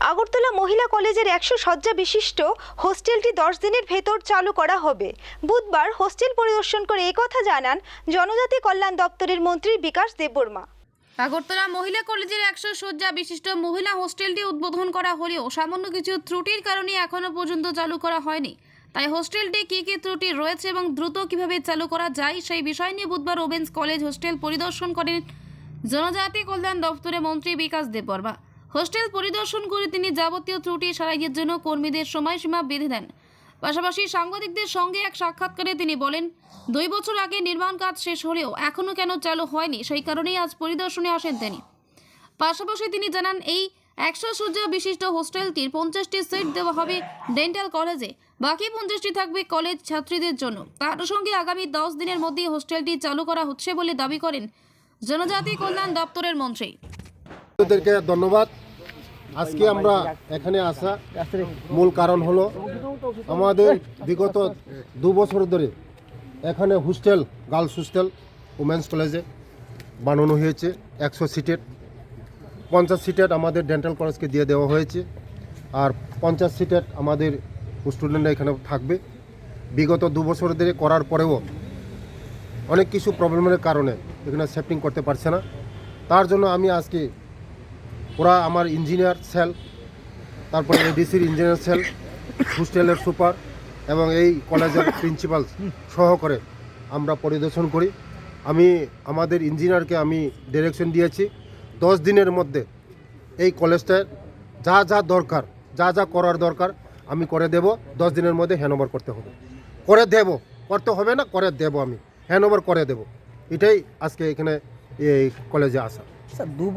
আগরতলা মহিলা কলেজের একশো শয্যা বিশিষ্ট হোস্টেলটি দশ দিনের ভেতর চালু করা হবে। বুধবার হোস্টেল পরিদর্শন করে একথা জানান জনজাতি কল্যাণ দপ্তরের মন্ত্রী বিকাশ দেববর্মা। আগরতলা মহিলা কলেজের একশো শয্যা বিশিষ্ট মহিলা হোস্টেলটি উদ্বোধন করা হলেও সামান্য কিছু ত্রুটির কারণে এখনও পর্যন্ত চালু করা হয়নি। তাই হোস্টেলটি কী কী ত্রুটি রয়েছে এবং দ্রুত কীভাবে চালু করা যায় সেই বিষয় নিয়ে বুধবার ওমেন্স কলেজ হোস্টেল পরিদর্শন করেন জনজাতি কল্যাণ দপ্তরের মন্ত্রী বিকাশ দেববর্মা। হোস্টেল পরিদর্শন করে তিনি যাবতীয় ত্রুটি সারাইয়ের জন্য কর্মীদের সময়সীমা বেঁধে দেন। পাশাপাশি সাংবাদিকদের সঙ্গে এক সাক্ষাৎকারে তিনি বলেন, দুই বছর আগে নির্মাণ কাজ শেষ হলেও এখনও কেন চালু হয়নি, সেই কারণেই আজ পরিদর্শনে আসেন তিনি। পাশাপাশি তিনি জানান, এই একশো শয্যা বিশিষ্ট হোস্টেলটির পঞ্চাশটি সিট দেওয়া হবে ডেন্টাল কলেজে, বাকি পঞ্চাশটি থাকবে কলেজ ছাত্রীদের জন্য। তার সঙ্গে আগামী দশ দিনের মধ্যে হোস্টেলটি চালু করা হচ্ছে বলে দাবি করেন জনজাতি কল্যাণ দপ্তরের মন্ত্রী। ওদেরকে ধন্যবাদ। আজকে আমরা এখানে আসা মূল কারণ হলো আমাদের বিগত দু বছর ধরে এখানে হোস্টেল, গার্লস হোস্টেল উমেন্স কলেজে বানানো হয়েছে একশো সিটের। পঞ্চাশ সিটের আমাদের ডেন্টাল কলেজকে দিয়ে দেওয়া হয়েছে আর পঞ্চাশ সিটের আমাদের স্টুডেন্টরা এখানে থাকবে। বিগত দু বছর ধরে করার পরেও অনেক কিছু প্রবলেমের কারণে এখানে সেফটিং করতে পারছে না। তার জন্য আমি আজকে ওরা আমার ইঞ্জিনিয়ার সেল, তারপরে এডিসির ইঞ্জিনিয়ার সেল, হোস্টেলের সুপার এবং এই কলেজের প্রিন্সিপাল সহকারে আমরা পরিদর্শন করি। আমি, আমাদের ইঞ্জিনিয়ারকে আমি ডিরেকশন দিয়েছি। দশ দিনের মধ্যে এই কলেজটার যা যা দরকার, যা যা করার দরকার আমি করে দেব। দশ দিনের মধ্যে হ্যান্ড করতে হবে। করে দেব, করতে হবে না, করে দেব আমি। হ্যান্ড করে দেব। এটাই আজকে এখানে এই কলেজে আসা।